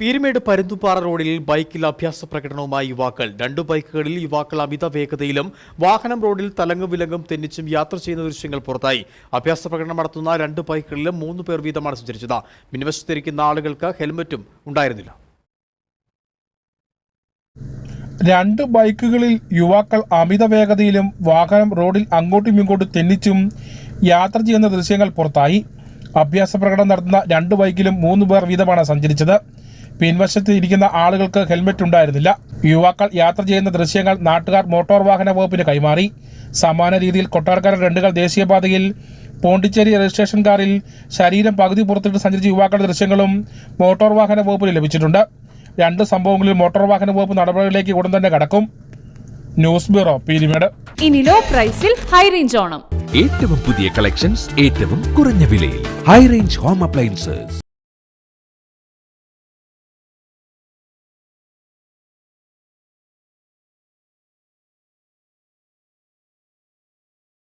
പീരുമേട് പരുന്തുപാറ റോഡിൽ ബൈക്കിൽ അഭ്യാസ പ്രകടനവുമായി യുവാക്കൾ. രണ്ടു ബൈക്കുകളിൽ യുവാക്കൾ അമിത വേഗതയിലും വാഹനം റോഡിൽ തലങ്ങും വിലങ്ങും തെന്നിച്ചും യാത്ര ചെയ്യുന്ന ദൃശ്യങ്ങൾ പുറത്തായി. അഭ്യാസ പ്രകടനം നടത്തുന്ന രണ്ട് ബൈക്കുകളിലും മൂന്ന് പേർ വീതമാണ് സഞ്ചരിച്ചത്. മിനിവശത്തിരിക്കുന്ന ആളുകൾക്ക് ഹെൽമറ്റും ഉണ്ടായിരുന്നില്ല. രണ്ട് ബൈക്കുകളിൽ യുവാക്കൾ അമിത വേഗതയിലും വാഹനം റോഡിൽ അങ്ങോട്ടും ഇങ്ങോട്ടും തെന്നിച്ചും യാത്ര ചെയ്യുന്ന ദൃശ്യങ്ങൾ പുറത്തായി. അഭ്യാസ പ്രകടനം നടത്തുന്ന രണ്ട് ബൈക്കിലും മൂന്ന് പേർ വീതമാണ് സഞ്ചരിച്ചത്. പിൻവശത്ത് ഇരിക്കുന്ന ആളുകൾക്ക് ഹെൽമറ്റ് ഉണ്ടായിരുന്നില്ല. യുവാക്കൾ യാത്ര ചെയ്യുന്ന ദൃശ്യങ്ങൾ നാട്ടുകാർ മോട്ടോർ വാഹന വകുപ്പിന് കൈമാറി. സമാന രീതിയിൽ കൊട്ടാരക്കര രണ്ടുകൾ ദേശീയപാതയിൽ പോണ്ടിച്ചേരി രജിസ്ട്രേഷൻ കാറിൽ ശരീരം പകുതി പുറത്തിട്ട് സഞ്ചരിച്ച യുവാക്കളുടെ ദൃശ്യങ്ങളും മോട്ടോർ വാഹന വകുപ്പിന് ലഭിച്ചിട്ടുണ്ട്. രണ്ട് സംഭവങ്ങളിൽ മോട്ടോർ വാഹന വകുപ്പ് നടപടികളിലേക്ക് ഉടൻ തന്നെ കടക്കും. News bureau Peermade. ഇനി ലോ പ്രൈസിൽ ഹൈ റേഞ്ച് ഓണം. ഏറ്റവും പുതിയ കളക്ഷൻസ് ഏറ്റവും കുറഞ്ഞ വിലയിൽ. High range home appliances.